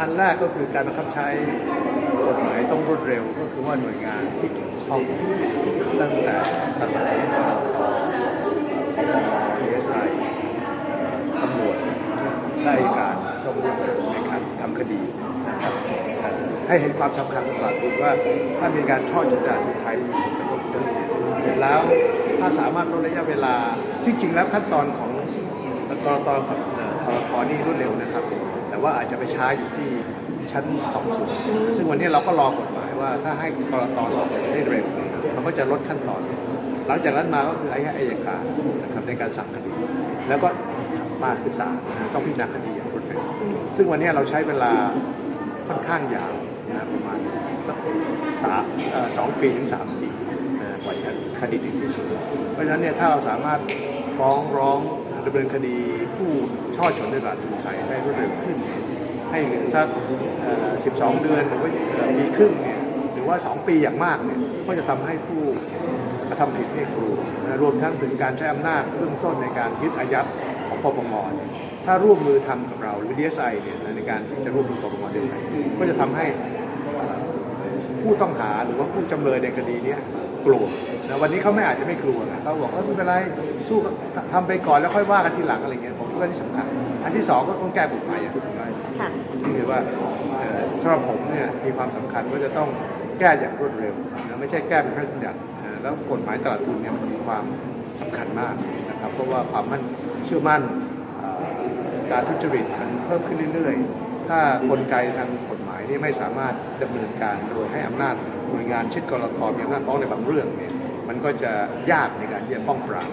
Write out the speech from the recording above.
อันแรกก็คือการบังคับใช้กฎหมายต้องรวดเร็ว ก็คือว่าหน่วยงานที่เกี่ยวข้องตั้งแต่ตำรวจปปดีเอสไอตำรวจได้การต้องรวดเร็วในการทำคดีนะครับให้เห็นความสำคัญของตลาดทุนว่าถ้ามีการช่อฉนตลาดทุนไทยเสร็จแล้วถ้าสามารถลดระยะเวลาจริงๆแล้วขั้นตอนของกรตกับเอ่อทรทนี่รวดเร็วนะครับแต่ ว่าอาจจะไปช้าอยู่ที่ชั้นสอบสวนซึ่งวันนี้เราก็รอกฎหมายว่าถ้าให้กรตสอบได้เร็วมันก็จะลดขั้นตอน หลังจากนั้นมาก็คือให้อายการนะครับในการสั่งคดี แล้วก็มาคือศาลต้องพิจารณาคดีอย่างรวดเร็วซึ่งวันนี้เราใช้เวลาค่อนข้างยาวนะประมาณสักสามเอ่อสองปีถึงสามปีกว่าจะคดีถึงที่สุดเพราะฉะนั้นเนี่ยถ้าเราสามารถฟ้องร้อง ดำเนินคดีผู้ช่อฉนในตลาดทุนไทยได้รวดเร็วขึ้น ให้เหลือสัก 12 เดือนหรือว่าเอ่อปีครึ่งเนี่ยหรือว่า 2 ปีอย่างมากเนี่ยก็จะทำให้ผู้กระทำผิดเนี่ยกลัวรวมทั้งถึงการใช้อำนาจเบื้องต้นในการยึดอายัดของปปงถ้าร่วมมือทำกับเราหรือ DSI เนี่ยในการที่จะร่วมมือปปง DSI ก็จะทำให้ ผู้ต้องหาหรือว่าผู้จำเลยในคดีเนี้ยกลัวนะวันนี้เขาไม่อาจจะไม่กลัวนะเขาบอกว่าไม่เป็นไรสู้ทำไปก่อนแล้วค่อยว่ากันทีหลังอะไรเงี้ยผมคิดว่าที่สำคัญอันที่สองก็ต้องแก้กฎหมายอย่างที่ผมว่าค่ะนี่คือว่าเอ่อสำหรับผมเนี่ยมีความสำคัญว่าจะต้องแก้อย่างรวดเร็วนะไม่ใช่แก้เป็นพระราชบัญญัตินะแล้วกฎหมายตลาดทุนเนี่ยมันมีความสำคัญมากนะครับเพราะว่าความมั่นเชื่อมั่นเอ่อการทุจริตมันเพิ่มขึ้นเรื่อยๆ ถ้ากลไกทางกฎหมายนี่ไม่สามารถดำเนินการโดยให้อำนาจหน่วยงานเช่นกรตมีอำนาจฟ้องในบางเรื่องเนี่ยมันก็จะยากในการที่จะป้องปราม